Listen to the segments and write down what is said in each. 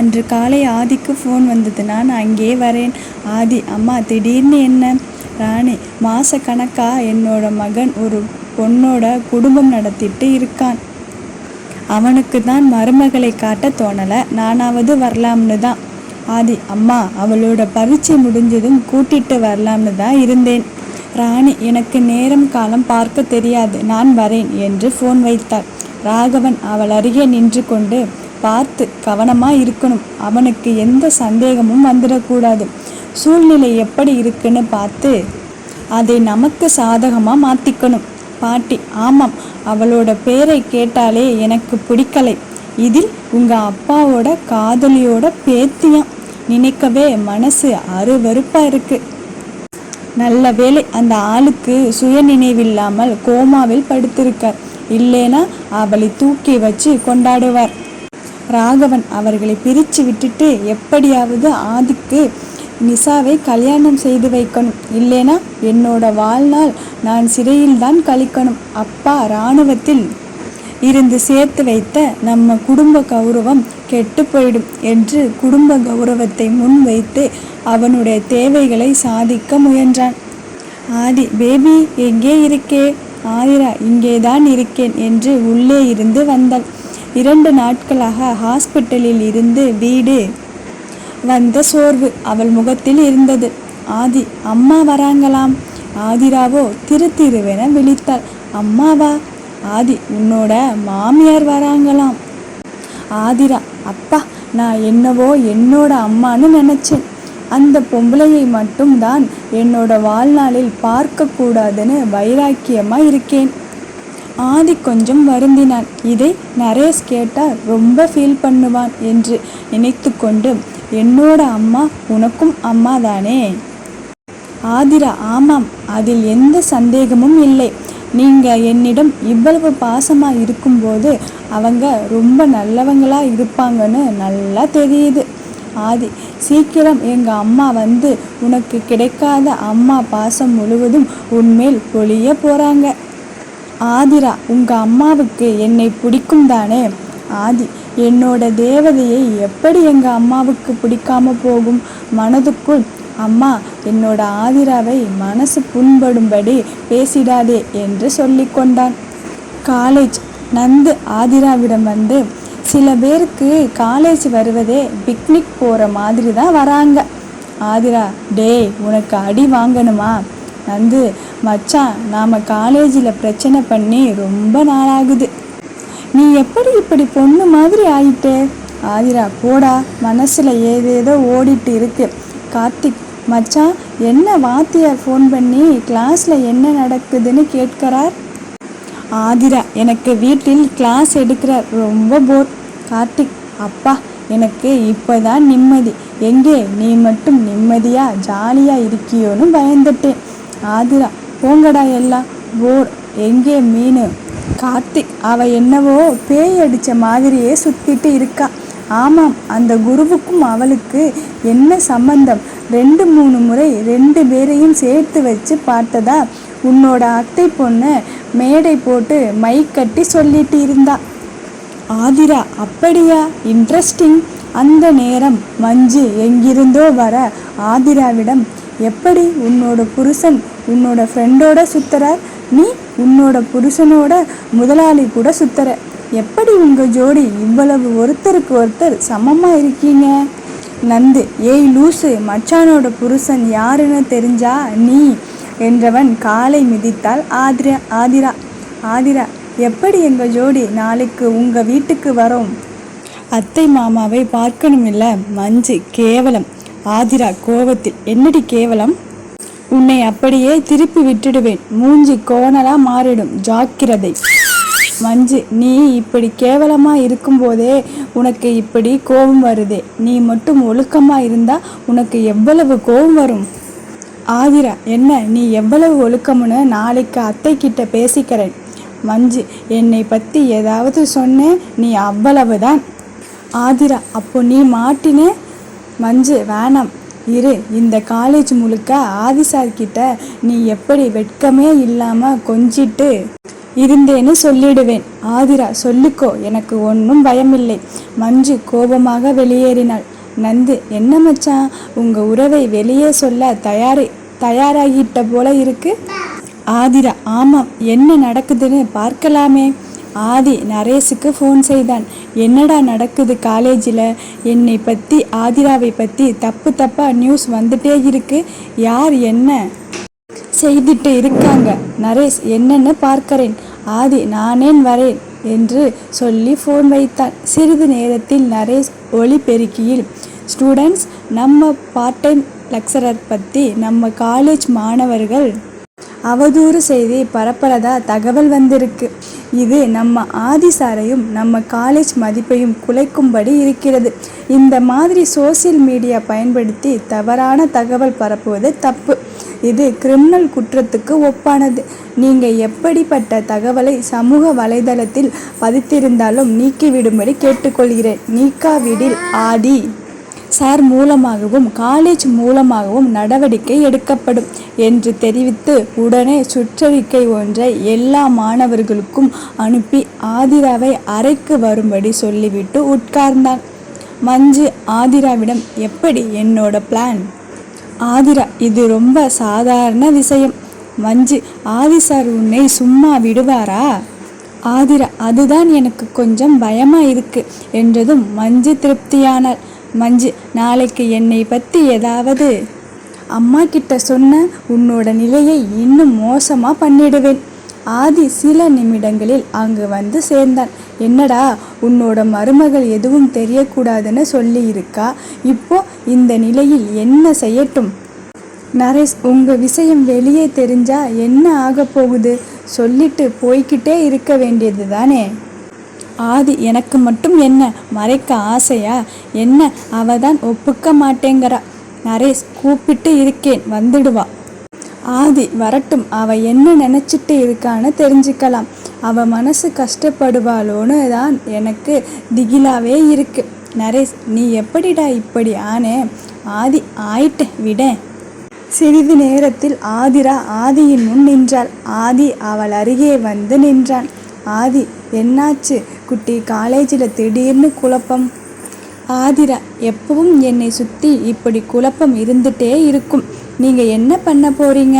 அன்று காலை ஆதிக்கு ஃபோன் வந்தது. நான் அங்கே வரேன். ஆதி அம்மா திடீர்னு என்ன? ராணி மாச கணக்கா என்னோட மகன் ஒரு பொண்ணோட குடும்பம் நடத்திட்டு இருக்கான். அவனுக்கு தான் மருமகளை காட்ட தோணலை. நானாவது வரலாம்னு தான். ஆதி அம்மா அவளோட பரீட்சை முடிஞ்சதும் கூட்டிட்டு வரலாம்னு தான் இருந்தேன். ராணி எனக்கு நேரம் காலம் பார்க்க தெரியாது. நான் வரேன் என்று ஃபோன் வைத்தார் ராகவன் அவள் அருகே நின்று கொண்டு பார்த்து கவனமா இருக்கணும். அவனுக்கு எந்த சந்தேகமும் வந்துடக்கூடாது. சூழ்நிலை எப்படி இருக்குன்னு பார்த்து அதை நமக்கு சாதகமா மாத்திக்கணும். பாட்டி ஆமாம் அவளோட பேரை கேட்டாலே எனக்கு பிடிக்கலை. இதில் உங்க அப்பாவோட காதலியோட பேத்தியாம் நினைக்கவே மனசு அருவருப்பா இருக்கு. நல்ல வேளை அந்த ஆளுக்கு சுய நினைவில்லாமல் கோமாவில் படுத்திருக்கார் இல்லைனா அவளை தூக்கி வச்சு கொண்டாடுவார். ராகவன் அவர்களை பிரித்து விட்டுட்டு எப்படியாவது ஆதிக்கு நிசாவை கல்யாணம் செய்து வைக்கணும். இல்லைனா என்னோட வாழ்நாள் நான் சிறையில்தான் கழிக்கணும். அப்பா இராணுவத்தில் இருந்து சேர்த்து வைத்த நம்ம குடும்ப கௌரவம் கெட்டு போயிடும் என்று குடும்ப கௌரவத்தை முன்வைத்து அவனுடைய தேவைகளை சாதிக்க முயன்றான். ஆதி பேபி எங்கே இருக்கே? ஆதிரா இங்கேதான் இருக்கேன் என்று உள்ளே இருந்து வந்தாள். இரண்டு நாட்களாக ஹாஸ்பிட்டலில் இருந்து வீடு வந்த சோர்வு அவள் முகத்தில் இருந்தது. ஆதி அம்மா வராங்களாம். ஆதிராவோ திரு திருவென விழித்தாள். அம்மாவா? ஆதி உன்னோட மாமியார் வராங்களாம். ஆதிரா அப்பா நான் என்னவோ என்னோட அம்மான்னு நினச்சேன். அந்த பொம்பளையை மட்டும்தான் என்னோட வாழ்நாளில் பார்க்கக்கூடாதுன்னு வைராக்கியமாக இருக்கேன். ஆதி கொஞ்சம் வருந்தினான். இதை நரேஷ் கேட்டால் ரொம்ப ஃபீல் பண்ணுவான் என்று நினைத்து கொண்டு என்னோட அம்மா உனக்கும் அம்மா தானே ஆதிரா ஆமாம். அதில் எந்த சந்தேகமும் இல்லை. நீங்கள் என்னிடம் இவ்வளவு பாசமாக இருக்கும்போது அவங்க ரொம்ப நல்லவங்களா இருப்பாங்கன்னு நல்லா தெரியுது. ஆதி சீக்கிரம் எங்கள் அம்மா வந்து உனக்கு கிடைக்காத அம்மா பாசம் முழுவதும் உன்மேல் பொழிய போகிறாங்க ஆதிரா உங்கள் அம்மாவுக்கு என்னை பிடிக்கும் தானே? ஆதி என்னோட தேவதையை எப்படி எங்கள் அம்மாவுக்கு பிடிக்காம போகும்? மனதுக்குள் அம்மா என்னோட ஆதிராவை மனசு புண்படும்படி பேசிடாதே என்று சொல்லிக்கொண்டான் காலேஜ் நந்து ஆதிராவிடம் வந்து சில பேருக்கு காலேஜ் வருவதே பிக்னிக் போகிற மாதிரி தான் வராங்க. ஆதிரா டேய் உனக்கு அடி வாங்கணுமா? நந்து மச்சான் நாம் காலேஜில் பிரச்சனை பண்ணி ரொம்ப நாளாகுது. நீ எப்படி இப்படி பொண்ணு மாதிரி ஆயிட்டே? ஆதிரா போடா. மனசில் ஏதேதோ ஓடிட்டு இருக்கு. கார்த்திக் மச்சான் என்ன வாத்தியார் ஃபோன் பண்ணி கிளாஸில் என்ன நடக்குதுன்னு கேட்கிறார்? ஆதிரா எனக்கு வீட்டில் கிளாஸ் எடுக்கிறார். ரொம்ப போர் கார்த்திக் அப்பா எனக்கு இப்போதான் நிம்மதி. எங்கே நீ மட்டும் நிம்மதியாக ஜாலியாக இருக்கியோன்னு பயந்துட்டேன். ஆதிரா போங்கடா எல்லாம் போர் எங்கே மீன்? கார்த்திக் அவ என்னவோ பேய் அடித்த மாதிரியே சுத்திட்டு இருக்கா. ஆமாம் அந்த குருவுக்கும் அவளுக்கு என்ன சம்பந்தம்? ரெண்டு மூணு முறை ரெண்டு பேரையும் சேர்த்து வச்சு பார்த்ததா? உன்னோட அத்தை பொண்ணு மேடை போட்டு மை கட்டி சொல்லிட்டு இருந்தா. ஆதிரா அப்படியா? இன்ட்ரெஸ்டிங் அந்த நேரம் மஞ்சு எங்கிருந்தோ வர ஆதிராவிடம் எப்படி உன்னோட புருஷன் உன்னோட ஃப்ரெண்டோட சுத்துற நீ உன்னோட புருஷனோட முதலாளி கூட சுத்துற. எப்படி உங்கள் ஜோடி இவ்வளவு ஒருத்தருக்கு ஒருத்தர் சமமாக இருக்கீங்க? நந்து ஏய் லூசு மச்சானோட புருஷன் யாருன்னு தெரிஞ்சா நீ என்றவன் காலை மிதித்தால் ஆதிரா ஆதிரா ஆதிரா. எப்படி எங்கள் ஜோடி நாளைக்கு உங்கள் வீட்டுக்கு வரோம்? அத்தை மாமாவை பார்க்கணும் இல்லை மஞ்சு கேவலம். ஆதிரா கோபத்தில் என்னடி கேவலம்? உன்னை அப்படியே திருப்பி விட்டுடுவேன். மூஞ்சி கோணலா மாறிடும். ஜாக்கிரதை. மஞ்சு நீ இப்படி கேவலமா இருக்கும்போதே உனக்கு இப்படி கோபம் வருதே. நீ மட்டும் ஒழுக்கமா இருந்தா உனக்கு எவ்வளவு கோபம் வரும்? ஆதிரா என்ன? நீ எவ்வளவு ஒழுக்கம்னு நாளைக்கு அத்தை கிட்ட பேசிக்கிறேன். மஞ்சு என்னை பற்றி ஏதாவது சொன்னேன் நீ அவ்வளவுதான். ஆதிரா அப்போ நீ மாட்டினே? மஞ்சு வேணாம். இரு இந்த காலேஜ் முழுக்க ஆதிசார் கிட்ட நீ எப்படி வெட்கமே இல்லாமல் கொஞ்சிட்டு இருந்தேன்னு சொல்லிடுவேன். ஆதிரா சொல்லிக்கோ எனக்கு ஒன்றும் பயமில்லை. மஞ்சு கோபமாக வெளியேறினாள். நந்து என்ன மச்சான்? உங்க உறவை வெளியே சொல்ல தயாரி தயாராகிட்ட போல இருக்கு? ஆதிரா ஆமாம் என்ன நடக்குதுன்னு பார்க்கலாமே. ஆதி நரேஷுக்கு ஃபோன் செய்தான். என்னடா நடக்குது காலேஜில் என்னை பற்றி ஆதிராவை பற்றி தப்பு தப்பாக நியூஸ் வந்துட்டே இருக்கு. யார் என்ன செய்துட்டு இருக்காங்க? நரேஷ் என்னன்னு பார்க்கிறேன். ஆதி நானேன் வரேன் என்று சொல்லி ஃபோன் வைத்தான். சிறிது நேரத்தில் நரேஷ் ஒளிபெருக்கியில் ஸ்டூடெண்ட்ஸ் நம்ம பார்ட் டைம் லெக்சரர் பற்றி நம்ம காலேஜ் மாணவர்கள் அவதூறு செய்தி பரப்புறதா தகவல் வந்திருக்கு. இது நம்ம ஆதி சாரையும் நம்ம காலேஜ் மதிப்பையும் குலைக்கும்படி இருக்கிறது. இந்த மாதிரி சோசியல் மீடியா பயன்படுத்தி தவறான தகவல் பரப்புவது தப்பு. இது கிரிமினல் குற்றத்துக்கு ஒப்பானது. நீங்கள் எப்படிப்பட்ட தகவலை சமூக வலைதளத்தில் பதித்திருந்தாலும் நீக்கிவிடும்படி கேட்டுக்கொள்கிறேன். நீக்காவிடில் ஆதி சார் மூலமாகவும் காலேஜ் மூலமாகவும் நடவடிக்கை எடுக்கப்படும் என்று தெரிவித்து உடனே சுற்றறிக்கை ஒன்றை எல்லா மாணவர்களுக்கும் அனுப்பி ஆதிராவை அறைக்கு வரும்படி சொல்லிவிட்டு உட்கார்ந்தான். மஞ்சு ஆதிராவிடம் எப்படி என்னோட பிளான் ஆதிரா இது ரொம்ப சாதாரண விஷயம். மஞ்சு ஆதி சார் உன்னை சும்மா விடுவாரா? ஆதிரா அதுதான் எனக்கு கொஞ்சம் பயமா இருக்கு என்றதும் மஞ்சு திருப்தியானாள். மஞ்சு நாளைக்கு என்னை பற்றி ஏதாவது? அம்மா கிட்ட சொன்ன உன்னோட நிலையை இன்னும் மோசமாக பண்ணிடுவேன். ஆதி சில நிமிடங்களில் அங்கு வந்து சேர்ந்தான். என்னடா உன்னோட மருமகள் எதுவும் தெரியக்கூடாதுன்னு சொல்லி இருக்கா இப்போ இந்த நிலையில் என்ன செய்யட்டும்? நரேஷ் உங்கள் விஷயம் வெளியே தெரிஞ்சா என்ன ஆக போகுது? சொல்லிட்டு போய்கிட்டே இருக்க வேண்டியது தானே ஆதி எனக்கு மட்டும் என்ன? மறைக்க ஆசையா? என்ன? அவ தான் ஒப்புக்க மாட்டேங்கிறா. நரேஷ் கூப்பிட்டு இருக்கேன் வந்துடுவா. ஆதி வரட்டும். அவ என்ன நினச்சிட்டு இருக்கான்னு தெரிஞ்சுக்கலாம். அவ மனசு கஷ்டப்படுவாளோன்னு தான் எனக்கு திகிலாவே இருக்கு. நரேஷ் நீ எப்படிடா இப்படி ஆனே? ஆதி ஆயிட்டு விட சிறிது நேரத்தில் ஆதிரா ஆதியின் முன் நின்றாள். ஆதி அவள் அருகே வந்து நின்றான். ஆதி என்னாச்சு? குட்டி காலேஜில் திடீர்னு குழப்பம். ஆதிரா எப்பவும் என்னை சுற்றி இப்படி குழப்பம் இருந்துட்டே இருக்கும். நீங்கள் என்ன பண்ண போறீங்க?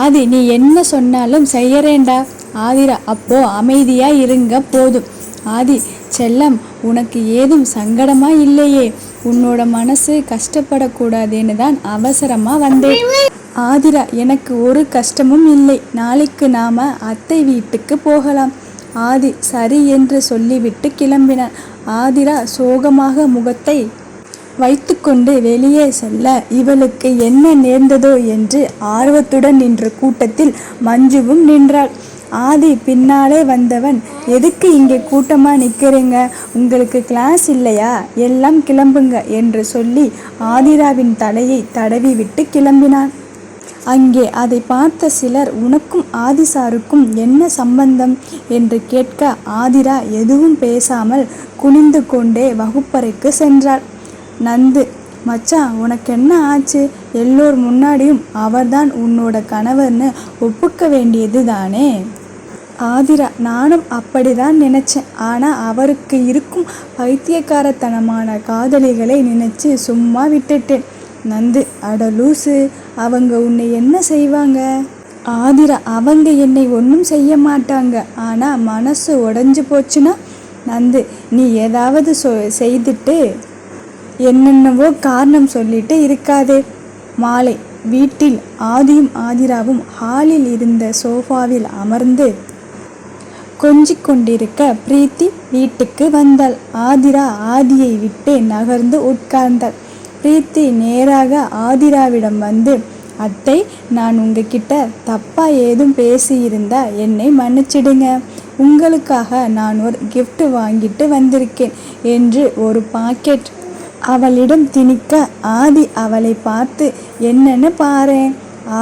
ஆதி நீ என்ன சொன்னாலும் செய்யறேண்டா ஆதிரா அப்போ அமைதியா இருங்க போதும். ஆதி செல்லம் உனக்கு ஏதும் சங்கடமா இல்லையே. உன்னோட மனசு கஷ்டப்படக்கூடாதுன்னு தான் அவசரமா வந்தேன். ஆதிரா எனக்கு ஒரு கஷ்டமும் இல்லை. நாளைக்கு நாம அத்தை வீட்டுக்கு போகலாம். ஆதி சரி என்று சொல்லிவிட்டு கிளம்பினான் ஆதிரா சோகமாக முகத்தை வைத்துக்கொண்டு வெளியே செல்ல இவளுக்கு என்ன நேர்ந்ததோ? என்று ஆர்வத்துடன் நின்ற கூட்டத்தில் மஞ்சுவும் நின்றாள். ஆதி பின்னாலே வந்தவன் எதுக்கு இங்கே கூட்டமா நிற்கிறீங்க உங்களுக்கு கிளாஸ் இல்லையா? எல்லாம் கிளம்புங்க என்று சொல்லி ஆதிராவின் தலையை தடவி விட்டு கிளம்பினான். அங்கே அதை பார்த்த சிலர் உனக்கும் ஆதிசாருக்கும் என்ன சம்பந்தம்? என்று கேட்க ஆதிரா எதுவும் பேசாமல் குனிந்து கொண்டே வகுப்பறைக்கு சென்றாள். நந்து மச்சான் உனக்கு என்ன ஆச்சு? எல்லோர் முன்னாடியும் அவர்தான் உன்னோட கணவர்னு ஒப்புக்க வேண்டியது தானே? ஆதிரா நானும் அப்படிதான் நினைச்சேன். ஆனால் அவருக்கு இருக்கும் பைத்தியக்காரத்தனமான காதலிகளை நினைச்சு சும்மா விட்டுட்டேன். நந்து அட லூசு அவங்க உன்னை என்ன செய்வாங்க? ஆதிரா அவங்க என்னை ஒன்றும் செய்ய மாட்டாங்க. ஆனால் மனசு உடஞ்சு போச்சுன்னா நந்து நீ ஏதாவது சொ செய்துட்டு என்னென்னவோ காரணம் சொல்லிட்டு இருக்காதே. மாலை வீட்டில் ஆதியும் ஆதிராவும் ஹாலில் இருந்த சோஃபாவில் அமர்ந்து கொஞ்சிக் கொண்டிருக்க பிரீத்தி வீட்டுக்கு வந்தாள். ஆதிரா ஆதியை விட்டு நகர்ந்து உட்கார்ந்தாள். பிரீத்தி நேராக ஆதிராவிடம் வந்து அத்தை நான் உங்ககிட்ட தப்பா ஏதும் பேசியிருந்தா என்னை மன்னிச்சிடுங்க. உங்களுக்காக நான் ஒரு கிஃப்ட் வாங்கிட்டு வந்திருக்கேன் என்று ஒரு பாக்கெட் அவளிடம் திணிக்க ஆதி அவளை பார்த்து என்னன்னு பாரு?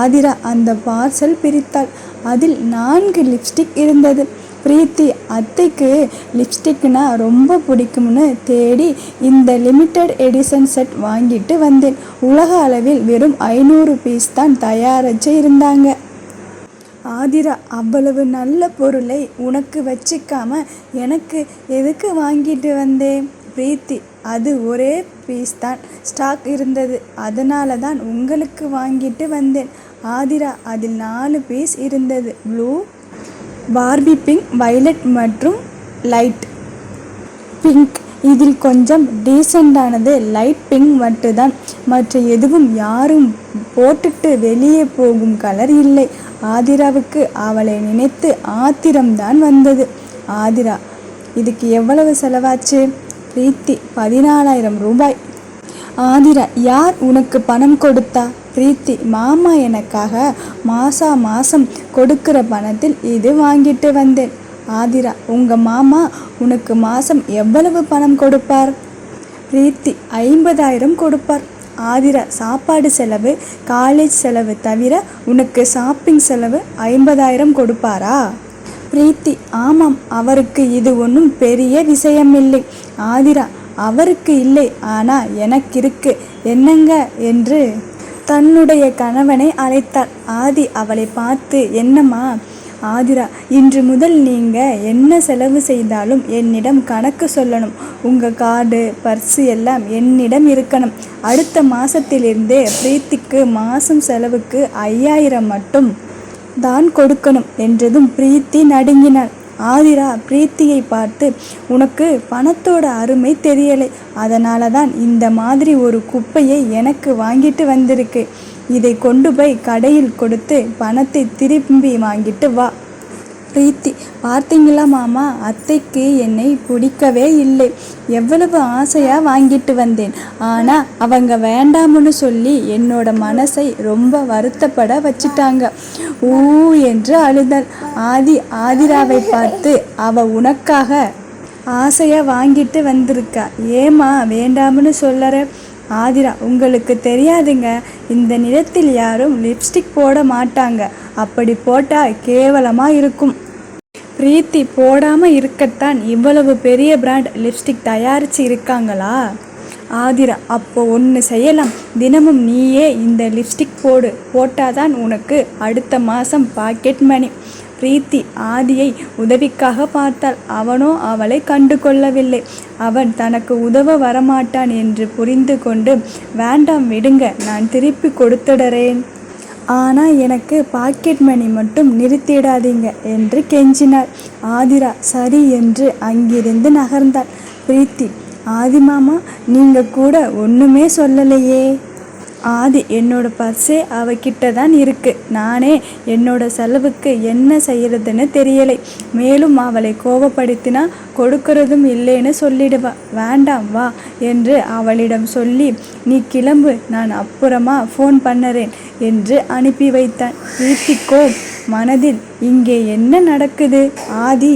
ஆதிரா அந்த பார்சல் பிரித்தாள். அதில் நான்கு லிப்ஸ்டிக் இருந்தது. பிரீத்தி அத்தைக்கு லிப்ஸ்டிக்னா ரொம்ப பிடிக்கும்னு தேடி இந்த லிமிட்டெட் எடிஷன் செட் வாங்கிட்டு வந்தேன். உலக அளவில் வெறும் ஐநூறு பீஸ் தான் தயாரிச்சு இருந்தாங்க. ஆதிரா அவ்வளவு நல்ல பொருளை உனக்கு வச்சுக்காம எனக்கு எதுக்கு வாங்கிட்டு வந்தேன்? பிரீத்தி அது ஒரே பீஸ் தான் ஸ்டாக் இருந்தது. அதனால தான் உங்களுக்கு வாங்கிட்டு வந்தேன். ஆதிரா அதில் நாலு பீஸ் இருந்தது. ப்ளூ பார்பி பிங்க் வைலட் மற்றும் லைட் பிங்க். இதில் கொஞ்சம் டீசெண்டானது லைட் பிங்க் மட்டும்தான். மற்ற எதுவும் யாரும் போட்டுட்டு வெளியே போகும் கலர் இல்லை. ஆதிராவுக்கு அவளை நினைத்து ஆத்திரம்தான் வந்தது. ஆதிரா இதுக்கு எவ்வளவு செலவாச்சு? பிரீத்தி பதினாலாயிரம் ரூபாய். ஆதிரா யார் உனக்கு பணம் கொடுத்தா? பிரீத்தி மாமா எனக்காக மாசா மாசம் கொடுக்கிற பணத்தில் இது வாங்கிட்டு வந்தேன். ஆதிரா உங்க மாமா உனக்கு மாசம் எவ்வளவு பணம் கொடுப்பார்? பிரீத்தி ஐம்பதாயிரம் கொடுப்பார். ஆதிரா சாப்பாடு செலவு காலேஜ் செலவு தவிர உனக்கு ஷாப்பிங் செலவு ஐம்பதாயிரம் கொடுப்பாரா? பிரீத்தி ஆமாம் அவருக்கு இது ஒன்றும் பெரிய விஷயமில்லை. ஆதிரா அவருக்கு இல்லை ஆனால் எனக்கு இருக்கு. என்னங்க என்று தன்னுடைய கணவனை அழைத்தாள். ஆதி அவளை பார்த்து என்னம்மா ஆதிரா இன்று முதல் நீங்கள் என்ன செலவு செய்தாலும் என்னிடம் கணக்கு சொல்லணும். உங்கள் கார்டு பர்ஸு எல்லாம் என்னிடம் இருக்கணும். அடுத்த மாதத்திலிருந்தே பிரீத்திக்கு மாதம் செலவுக்கு ஐயாயிரம் மட்டும் தான் கொடுக்கணும் என்றதும் பிரீத்தி நடுங்கினாள். ஆதிரா பிரீத்தியை பார்த்து உனக்கு பணத்தோட அருமை தெரியலை. அதனால தான் இந்த மாதிரி ஒரு குப்பையை எனக்கு வாங்கிட்டு வந்திருக்கு. இதை கொண்டு போய் கடையில் கொடுத்து பணத்தை திரும்பி வாங்கிட்டு வா. பிரீத்தி. பார்த்தீங்களா மாமா? அத்தைக்கு என்னை பிடிக்கவே இல்லை. எவ்வளவு ஆசையாக வாங்கிட்டு வந்தேன். ஆனால் அவங்க வேண்டாம்னு சொல்லி என்னோட மனசை ரொம்ப வருத்தப்பட வச்சிட்டாங்க. ஊ என்று அழுதாள். ஆதி ஆதிராவை பார்த்து அவ உனக்காக ஆசையாக வாங்கிட்டு வந்திருக்கா. ஏமா வேண்டாம்னு சொல்லற? ஆதிரா உங்களுக்கு தெரியாதுங்க. இந்த நிறத்தில் யாரும் லிப்ஸ்டிக் போட மாட்டாங்க. அப்படி போட்டால் கேவலமாக இருக்கும். ப்ரீத்தி போடாமல் இருக்கத்தான் இவ்வளவு பெரிய பிராண்ட் லிப்ஸ்டிக் தயாரிச்சு இருக்காங்களா? ஆதிரா அப்போ ஒன்று செய்யலாம். தினமும் நீயே இந்த லிப்ஸ்டிக் போடு. போட்டாதான் உனக்கு அடுத்த மாதம் பாக்கெட் மணி பிரீத்தி ஆதியை உதவிக்காக பார்த்தாள். அவனோ அவளை கண்டு கொள்ளவில்லை. அவன் தனக்கு உதவ வரமாட்டான் என்று புரிந்து கொண்டு வேண்டாம் விடுங்க. நான் திருப்பி கொடுத்துடுறேன். ஆனால் எனக்கு பாக்கெட் மணி மட்டும் நிறுத்திடாதீங்க என்று கெஞ்சினார் ஆதிரா சரி என்று அங்கிருந்து நகர்ந்தாள். பிரீத்தி ஆதிமாமா நீங்கள் கூட ஒன்றுமே சொல்லலையே. ஆதி என்னோட பர்ஸே அவகிட்ட தான் இருக்கு. நானே என்னோட செலவுக்கு என்ன செய்யறதுன்னு தெரியலை. மேலும் அவளை கோபப்படுத்தினா கொடுக்கறதும் இல்லைன்னு சொல்லிடுவா. வேண்டாம் வா என்று அவளிடம் சொல்லி நீ கிளம்பு நான் அப்புறமா ஃபோன் பண்ணுறேன் என்று அனுப்பி வைத்தான். வீட்டிக்கோ மனதில் இங்கே என்ன நடக்குது? ஆதி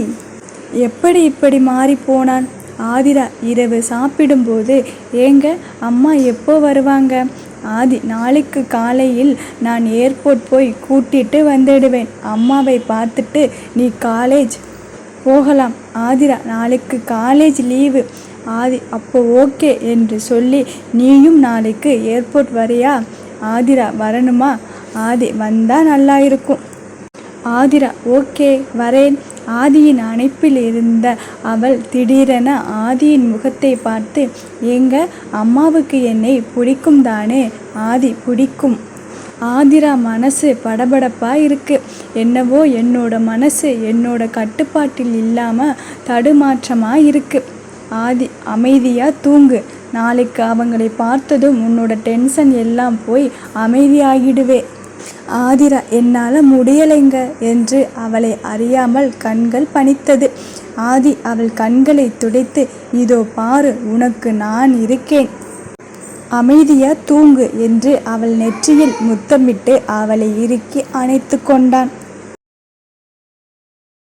எப்படி இப்படி மாறி போனான்? ஆதிரா இரவு சாப்பிடும்போது ஏங்க அம்மா எப்போ வருவாங்க? ஆதி நாளைக்கு காலையில் நான் ஏர்போர்ட் போய் கூட்டிட்டு வந்துடுவேன். அம்மாவை பார்த்துட்டு நீ காலேஜ் போகலாம். ஆதிரா நாளைக்கு காலேஜ் லீவு ஆதி அப்போ ஓகே என்று சொல்லி நீயும் நாளைக்கு ஏர்போர்ட் வரியா? ஆதிரா வரணுமா? ஆதி வந்தால் நல்லா இருக்கும். ஆதிரா ஓகே வரேன். ஆதியின் அணைப்பில் இருந்த அவள் திடீரென ஆதியின் முகத்தை பார்த்து ஏங்க அம்மாவுக்கு என்னை பிடிக்கும் தானே? ஆதி பிடிக்கும். ஆதிரா மனசு படபடப்பா இருக்கு. என்னவோ என்னோட மனசு என்னோட கட்டுப்பாட்டில் இல்லாம தடுமாற்றமா இருக்கு. ஆதி அமைதியா தூங்கு. நாளைக்கு அவங்களை பார்த்ததும் உன்னோட டென்ஷன் எல்லாம் போய் அமைதியாகிடுவே. ஆதிரா என்னால் முடியலைங்க என்று அவளை அறியாமல் கண்கள் பணித்தது. ஆதி அவள் கண்களை துடைத்து இதோ பாரு உனக்கு நான் இருக்கேன். அமைதியா தூங்கு என்று அவள் நெற்றியில் முத்தமிட்டு அவளை இறுக்கி அணைத்து கொண்டான்.